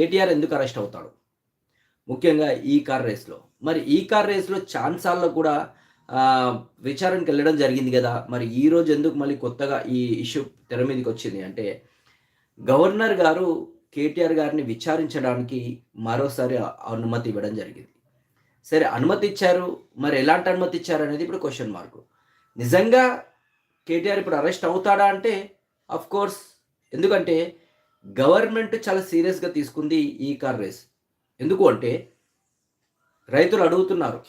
కేటీఆర్ ఎందుకు అరెస్ట్ అవుతాడు? ముఖ్యంగా ఈ కార్ రేస్లో మరి ఈ కార్ రేస్లో ఛాన్సాల్లో కూడా విచారణకి వెళ్ళడం జరిగింది కదా. మరి ఈ రోజు ఎందుకు మళ్ళీ కొత్తగా ఈ ఇష్యూ తెర మీదకి వచ్చింది? అంటే గవర్నర్ గారు కేటీఆర్ గారిని విచారించడానికి మరోసారి అనుమతి ఇవ్వడం జరిగింది. సరే అనుమతి ఇచ్చారు. మరి ఎలాంటి అనుమతి ఇచ్చారు అనేది ఇప్పుడు క్వశ్చన్ మార్క్ నిజంగా కేటీఆర్ ఇప్పుడు అరెస్ట్ అవుతాడా అంటే అఫ్ కోర్స్ ఎందుకంటే గవర్నమెంట్ చాలా సీరియస్గా తీసుకుంది ఈ కార్ రేస్. ఎందుకు అంటే రైతులు అడుగుతున్నారు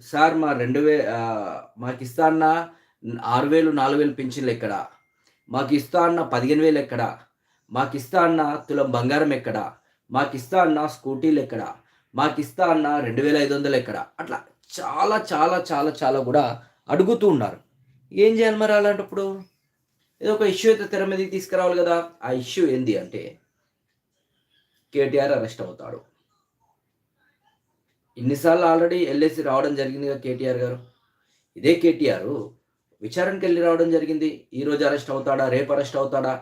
సార్ మా రెండు వే మాకు ఇస్తా అన్న ఆరు వేలు నాలుగు వేలు పింఛన్లు ఎక్కడ? మాకు ఇస్తా అన్న పదిహేను వేలు ఎక్కడ? మాకు ఇస్తా అన్న తులం బంగారం ఎక్కడ? మాకు ఇస్తా అన్న స్కూటీలు ఎక్కడ? మాకు ఇస్తా అన్న రెండు వేల ఐదు వందలు ఎక్కడ? అట్లా చాలా చాలా చాలా చాలా కూడా అడుగుతూ ఉన్నారు. ఏం చేయాలి మరి అలాంటప్పుడు? ఏదో ఒక ఇష్యూ అయితే తెర మీదకి తీసుకురావాలి కదా. ఆ ఇష్యూ ఏంది అంటే కేటీఆర్ అరెస్ట్ అవుతాడు. ఇన్నిసార్లు ఆల్రెడీ ఎల్ఏసి రావడం జరిగింది కదా కేటీఆర్ గారు. ఇదే కేటీఆర్ విచారణకి వెళ్ళి రావడం జరిగింది. ఈ రోజు అరెస్ట్ అవుతాడా? రేపు అరెస్ట్ అవుతాడా?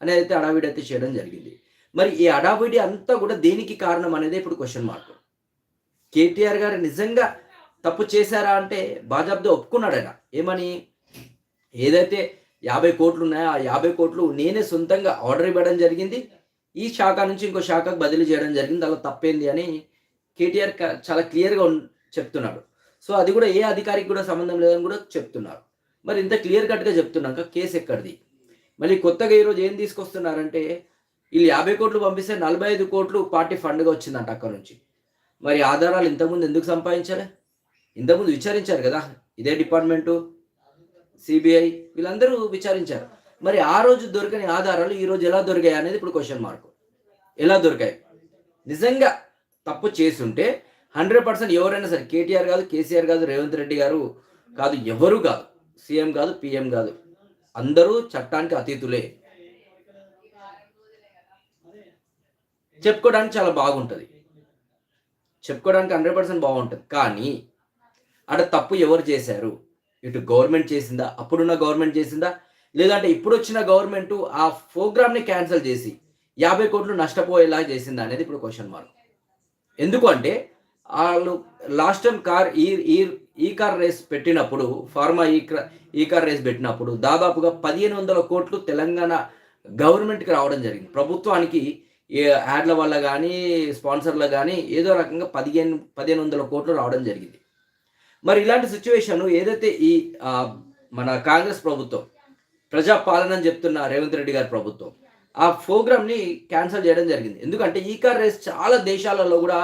అనేది అయితే అడావిడి అయితే చేయడం జరిగింది. మరి ఈ అడావిడి అంతా కూడా దేనికి కారణం అనేది ఇప్పుడు క్వశ్చన్ మార్క్ కేటీఆర్ గారు నిజంగా తప్పు చేశారా అంటే బాజాబ్దే ఒప్పుకున్నాడు ఆయన. ఏమని? ఏదైతే యాభై కోట్లు ఉన్నాయి ఆ యాభై కోట్లు నేనే సొంతంగా ఆర్డర్ ఇవ్వడం జరిగింది. ఈ శాఖ నుంచి ఇంకో శాఖకు బదిలీ చేయడం జరిగింది. అలా తప్పేంది అని కేటీఆర్ చాలా క్లియర్గా చెప్తున్నాడు. సో అది కూడా ఏ అధికారికి కూడా సంబంధం లేదని కూడా చెప్తున్నారు. మరి ఇంత క్లియర్ కట్గా చెప్తున్నాక కేసు ఎక్కడిది? మళ్ళీ కొత్తగా ఈరోజు ఏం తీసుకొస్తున్నారంటే వీళ్ళు యాభై కోట్లు పంపిస్తే నలభై ఐదు కోట్లు పార్టీ ఫండ్గా వచ్చిందంట అక్కడ నుంచి. మరి ఆధారాలు ఇంతకుముందు ఎందుకు సంపాదించాలి? ఇంతకుముందు విచారించారు కదా ఇదే డిపార్ట్మెంటు. సిబిఐ వీళ్ళందరూ విచారించారు. మరి ఆ రోజు దొరకని ఆధారాలు ఈ రోజు ఎలా దొరికాయి అనేది ఇప్పుడు క్వశ్చన్ మార్క్ ఎలా దొరికాయి? నిజంగా తప్పు చేసుంటే హండ్రెడ్ పర్సెంట్ ఎవరైనా సరే కేటీఆర్ కాదు కేసీఆర్ కాదు రేవంత్ రెడ్డి గారు కాదు ఎవరు కాదు సీఎం కాదు పిఎం కాదు అందరూ చట్టానికి అతీతులే. చెప్పుకోవడానికి చాలా బాగుంటుంది. చెప్పుకోవడానికి హండ్రెడ్ పర్సెంట్ బాగుంటుంది. కానీ అక్కడ తప్పు ఎవరు చేశారు? ఇటు గవర్నమెంట్ చేసిందా? అప్పుడున్న గవర్నమెంట్ చేసిందా? లేదంటే ఇప్పుడు వచ్చిన గవర్నమెంట్ ఆ ప్రోగ్రామ్ని క్యాన్సిల్ చేసి యాభై కోట్లు నష్టపోయేలా చేసిందా అనేది ఇప్పుడు క్వశ్చన్ మార్క్. ఎందుకు అంటే వాళ్ళు లాస్ట్ టైం కార్ ఈ ఈ ఈ కార్ రేస్ పెట్టినప్పుడు ఫార్మా ఈ ఈ కార్ రేస్ పెట్టినప్పుడు దాదాపుగా పదిహేను వందల కోట్లు తెలంగాణ గవర్నమెంట్కి రావడం జరిగింది. ప్రభుత్వానికి యాడ్ల వల్ల కానీ స్పాన్సర్ల కానీ ఏదో రకంగా పదిహేను పదిహేను వందల కోట్లు రావడం జరిగింది. మరి ఇలాంటి సిచ్యువేషన్ ఏదైతే ఈ మన కాంగ్రెస్ ప్రభుత్వం ప్రజా పాలన అని చెప్తున్న రేవంత్ రెడ్డి గారి ప్రభుత్వం ఆ ప్రోగ్రామ్ని క్యాన్సిల్ చేయడం జరిగింది. ఎందుకంటే ఈ కార్ రేస్ చాలా దేశాలలో కూడా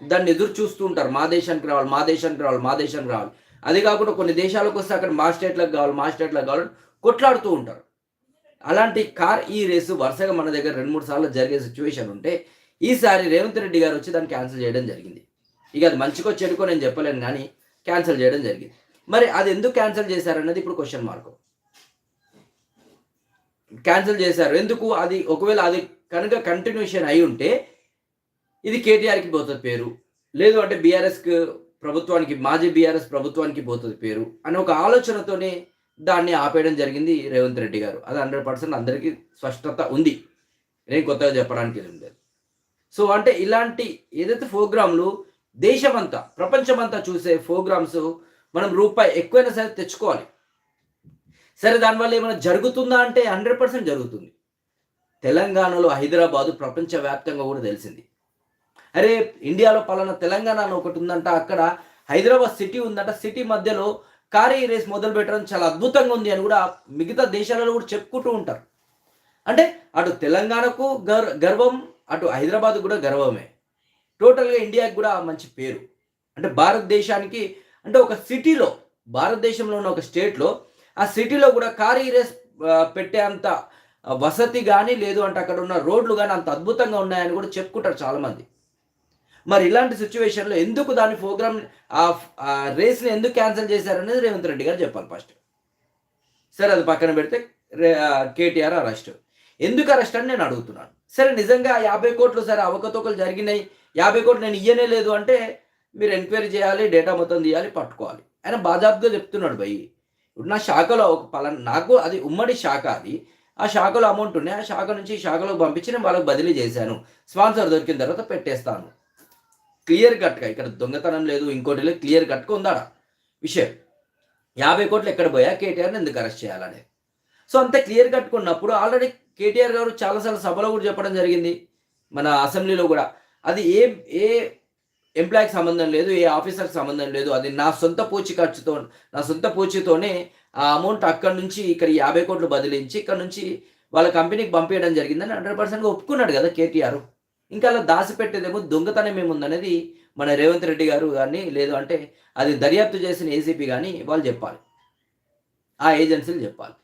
దాన్ని ఎదురు చూస్తూ ఉంటారు. మా దేశానికి రావాలి మా దేశానికి రావాలి మా దేశానికి రావాలి. అది కాకుండా కొన్ని దేశాలకు వస్తే అక్కడ మా స్టేట్లకు కావాలి మా స్టేట్లకు కావాలి కొట్లాడుతూ ఉంటారు. అలాంటి కార్ ఈ రేసు వరుసగా మన దగ్గర రెండు మూడు సార్లు జరిగే సిచ్యువేషన్ ఉంటే ఈసారి రేవంత్ రెడ్డి గారు వచ్చి దాన్ని క్యాన్సిల్ చేయడం జరిగింది. ఇక అది మంచికో చెడుకో నేను చెప్పలేను కానీ క్యాన్సిల్ చేయడం జరిగింది. మరి అది ఎందుకు క్యాన్సిల్ చేశారన్నది ఇప్పుడు క్వశ్చన్ మార్క్ క్యాన్సిల్ చేశారు. ఎందుకు? అది ఒకవేళ అది కనుక కంటిన్యూషన్ అయి ఉంటే ఇది కేటీఆర్కి పోతుంది పేరు. లేదు అంటే బీఆర్ఎస్కి ప్రభుత్వానికి మాజీ బీఆర్ఎస్ ప్రభుత్వానికి పోతుంది పేరు అని ఒక ఆలోచనతోనే దాన్ని ఆపేయడం జరిగింది రేవంత్ రెడ్డి గారు. అది హండ్రెడ్ పర్సెంట్ అందరికీ స్పష్టత ఉంది. నేను కొత్తగా చెప్పడానికి లేదు. సో అంటే ఇలాంటి ఏదైతే ప్రోగ్రాంలు దేశమంతా ప్రపంచమంతా చూసే ప్రోగ్రామ్స్ మనం రూపాయి ఎక్కువైనా సరే తెచ్చుకోవాలి. సరే దానివల్ల ఏమైనా జరుగుతుందా అంటే హండ్రెడ్ పర్సెంట్ జరుగుతుంది. తెలంగాణలో హైదరాబాదు ప్రపంచవ్యాప్తంగా కూడా తెలిసింది. అరే ఇండియాలో పలానా తెలంగాణ అని ఒకటి ఉందంట అక్కడ హైదరాబాద్ సిటీ ఉందంట సిటీ మధ్యలో కారీ రేస్ మొదలు పెట్టడం చాలా అద్భుతంగా ఉంది అని కూడా మిగతా దేశాలలో కూడా చెప్పుకుంటూ ఉంటారు. అంటే అటు తెలంగాణకు గర్ గర్వం అటు హైదరాబాద్ కూడా గర్వమే. టోటల్గా ఇండియాకి కూడా మంచి పేరు. అంటే భారతదేశానికి అంటే ఒక సిటీలో భారతదేశంలో ఉన్న ఒక స్టేట్లో ఆ సిటీలో కూడా కారీ రేస్ పెట్టే అంత వసతి కానీ లేదు అంటే అక్కడ ఉన్న రోడ్లు కానీ అంత అద్భుతంగా ఉన్నాయని కూడా చెప్పుకుంటారు చాలామంది. మరి ఇలాంటి సిచ్యువేషన్లో ఎందుకు దాని ప్రోగ్రామ్ ఆ రేస్ని ఎందుకు క్యాన్సిల్ చేశారనేది రేవంత్ రెడ్డి గారు చెప్పాలి ఫస్ట్. సరే అది పక్కన పెడితే కేటీఆర్ అరెస్ట్. ఎందుకు అరెస్ట్ అని నేను అడుగుతున్నాను. సరే నిజంగా యాభై కోట్లు సరే అవకతవకలు జరిగినాయి. యాభై కోట్లు నేను ఇయ్యనే లేదు అంటే మీరు ఎంక్వైరీ చేయాలి డేటా మొత్తం తీయాలి పట్టుకోవాలి. ఆయన బాజాబ్గా చెప్తున్నాడు భయ్. ఇప్పుడు నా శాఖలో ఒక పలానా నాకు అది ఉమ్మడి శాఖ అది. ఆ శాఖలో అమౌంట్ ఉన్నాయి. ఆ శాఖ నుంచి ఈ శాఖలోకి పంపించి నేను వాళ్ళకి బదిలీ చేశాను. స్పాన్సర్ దొరికిన తర్వాత పెట్టేస్తాను. క్లియర్ కట్గా ఇక్కడ దొంగతనం లేదు ఇంకోటి లేదు క్లియర్ కట్గా ఉందాడ విషయం. యాభై కోట్లు ఎక్కడ పోయా? కేటీఆర్ని ఎందుకు అరెస్ట్ చేయాలని. సో అంత క్లియర్ కట్టుకున్నప్పుడు ఆల్రెడీ కేటీఆర్ గారు చాలాసార్లు సభలో కూడా చెప్పడం జరిగింది. మన అసెంబ్లీలో కూడా. అది ఏ ఏ ఎంప్లాయీకి సంబంధం లేదు ఏ ఆఫీసర్కి సంబంధం లేదు అది నా సొంత పూచి ఖర్చుతో నా సొంత పూచితోనే ఆ అమౌంట్ అక్కడి నుంచి ఇక్కడ యాభై కోట్లు బదిలించి ఇక్కడ నుంచి వాళ్ళ కంపెనీకి పంపించడం జరిగిందని హండ్రెడ్ పర్సెంట్గా ఒప్పుకున్నాడు కదా కేటీఆర్. ఇంకా అలా దాచిపెట్టేదేమో దొంగతనం ఏముందనేది మన రేవంత్ రెడ్డి గారు కానీ లేదు అంటే అది దర్యాప్తు చేసిన ఏసీపీ కానీ వాళ్ళు చెప్పాలి. ఆ ఏజెన్సీలు చెప్పాలి.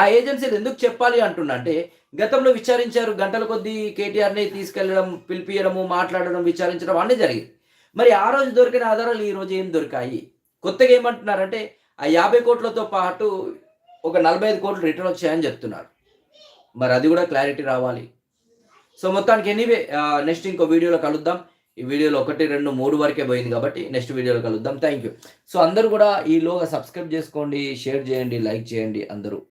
ఆ ఏజెన్సీలు ఎందుకు చెప్పాలి అంటున్నా అంటే గతంలో విచారించారు. గంటల కొద్దీ కేటీఆర్ని తీసుకెళ్ళడం పిలిపియడము మాట్లాడడం విచారించడం అన్నీ జరిగింది. మరి ఆ రోజు దొరికిన ఆధారాలు ఈ రోజు ఏం దొరికాయి? కొత్తగా ఏమంటున్నారంటే ఆ యాభై కోట్లతో పాటు ఒక నలభై ఐదు కోట్లు రిటర్న్ వచ్చాయని చెప్తున్నారు. మరి అది కూడా క్లారిటీ రావాలి. సో మొత్తానికి ఎనీవే నెక్స్ట్ ఇంకో వీడియోలో కలుద్దాం. ఈ వీడియోలో ఒకటి రెండు మూడు వరకే పోయింది కాబట్టి నెక్స్ట్ వీడియోలో కలుద్దాం. Thank you. సో అందరూ కూడా ఈలోగా సబ్స్క్రైబ్ చేసుకోండి షేర్ చేయండి లైక్ చేయండి అందరూ.